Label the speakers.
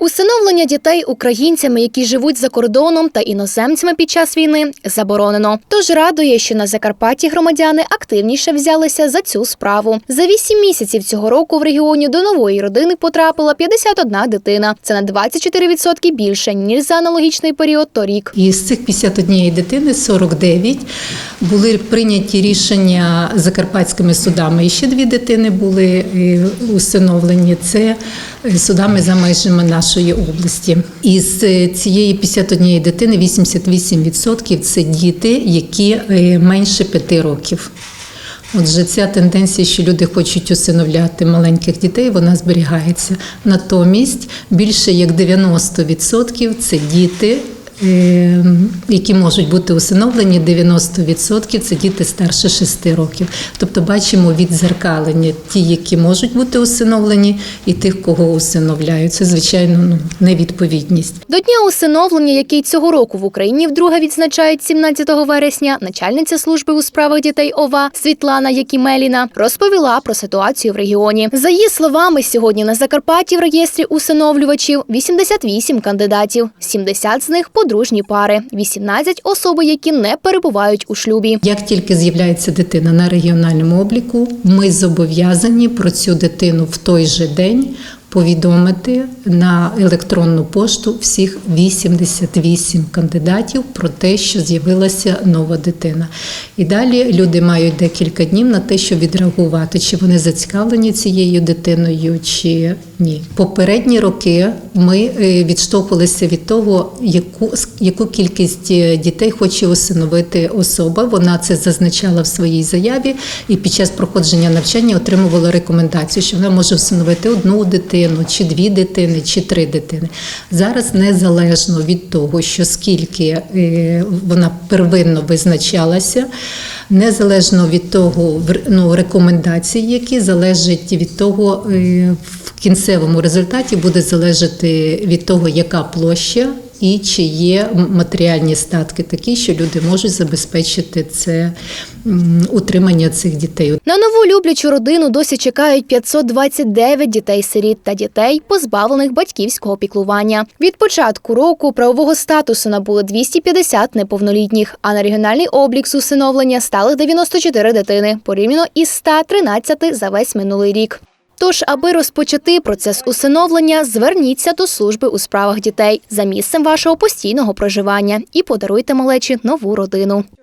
Speaker 1: Усиновлення дітей українцями, які живуть за кордоном та іноземцями під час війни, заборонено. Тож радує, що на Закарпатті громадяни активніше взялися за цю справу. За вісім місяців цього року в регіоні до нової родини потрапила 51 дитина. Це на 24% більше ніж за аналогічний період торік.
Speaker 2: Із цих 51 дитини 49 були прийняті рішення закарпатськими судами. І ще дві дитини були е, усиновлені. Це е, судами за межами нашої області. Із е, цієї 51 дитини 88% це діти, які менше 5 років. Отже, ця тенденція, що люди хочуть усиновляти маленьких дітей, вона зберігається. Натомість більше як 90% це діти. Е, Які можуть бути усиновлені, 90% це діти старше 6 років. Тобто бачимо відзеркалення ті, які можуть бути усиновлені, і тих, кого усиновляють. Це звичайно ну, невідповідність.
Speaker 1: До дня усиновлення, який цього року в Україні вдруге відзначають 17 вересня, начальниця служби у справах дітей ОВА Світлана Якімеліна розповіла про ситуацію в регіоні. За її словами, сьогодні на Закарпатті в реєстрі усиновлювачів 88 кандидатів, 70 з них подружні пари, 18 – особи, які не перебувають у шлюбі.
Speaker 2: Як тільки з'являється дитина на регіональному обліку, ми зобов'язані про цю дитину в той же день повідомити на електронну пошту всіх 88 кандидатів про те, що з'явилася нова дитина. І далі люди мають декілька днів на те, щоб відреагувати, чи вони зацікавлені цією дитиною, чи ні. Попередні роки ми е, відштовхувалися від того, яку, яку кількість е, дітей хоче усиновити особа. Вона це зазначала в своїй заяві, і під час проходження навчання отримувала рекомендацію, що вона може усиновити одну дитину, чи дві дитини, чи три дитини. Зараз незалежно від того, що скільки е, вона первинно визначалася. Незалежно від того, ну, рекомендації, які залежать від того, е, в кінцевому результаті буде залежати від того, яка площа і чи є матеріальні статки такі, що люди можуть забезпечити це утримання цих дітей.
Speaker 1: На нову люблячу родину досі чекають 529 дітей-сиріт та дітей, позбавлених батьківського піклування. Від початку року правового статусу набули 250 неповнолітніх, а на регіональний облік з усиновлення стали 94 дитини, порівняно із 113 за весь минулий рік. Тож, аби розпочати процес усиновлення, зверніться до служби у справах дітей за місцем вашого постійного проживання і подаруйте малечі нову родину.